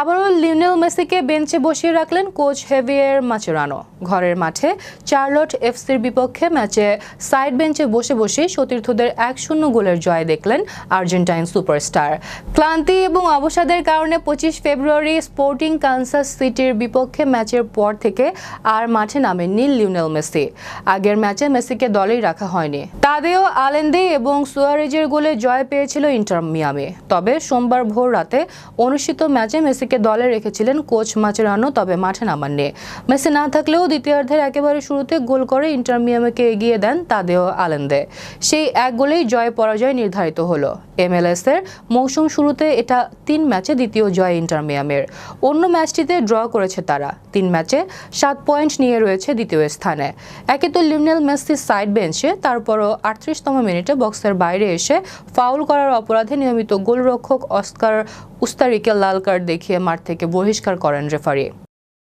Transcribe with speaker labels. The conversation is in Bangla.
Speaker 1: আবারও লিওনেল মেসিকে বেঞ্চে বসিয়ে রাখলেন কোচ হেভিয়ার মাচেরানো। ঘরের মাঠে চার্লট এফসির বিপক্ষে ম্যাচে সাইড বেঞ্চে বসে বসে সতীর্থদের এক শূন্য গোলের জয় দেখলেন আর্জেন্টাইন সুপারস্টার। ক্লান্তি এবং অবসাদের কারণে পঁচিশ ফেব্রুয়ারি স্পোর্টিং কানসাস সিটির বিপক্ষে ম্যাচের পর থেকে আর মাঠে নামেননি লিওনেল মেসি। আগের ম্যাচে মেসিকে দলেই রাখা হয়নি। তাদেও আলেন্দে এবং সুয়ারেজের গোলে জয় পেয়েছিল ইন্টার মিয়ামে। তবে সোমবার ভোর রাতে অনুষ্ঠিত ম্যাচে মেসিকে দলে রেখেছিলেন কোচ মাচেরানো, তবে মাঠে নামাননি। মেসি না থাকলেও দ্বিতীয়ার্ধের একেবারে শুরুতে গোল করে ইন্টার মিয়ামিকে এগিয়ে দেন তাদেও আলেন্দে। সেই এক গোলেই জয় পরাজয় নির্ধারিত হলো। এমএলএস এর মৌসুম শুরুতে এটা তিন ম্যাচে দ্বিতীয় জয় ইন্টার মিয়ামের। অন্য ম্যাচটিতে ড্র করেছে তারা। তিন ম্যাচে সাত পয়েন্ট নিয়ে রয়েছে দ্বিতীয় স্থানে। একে তো লিওনেল মেসি সাইড বেঞ্চে, তারপরও আটত্রিশতম মিনিটে বক্সের বাইরে এসে ফাউল করার অপরাধে নিয়মিত গোলরক্ষক অস্কার উস্তারিকে লাল কার্ড দেখিয়ে মাঠ থেকে বহিষ্কার করেন রেফারি।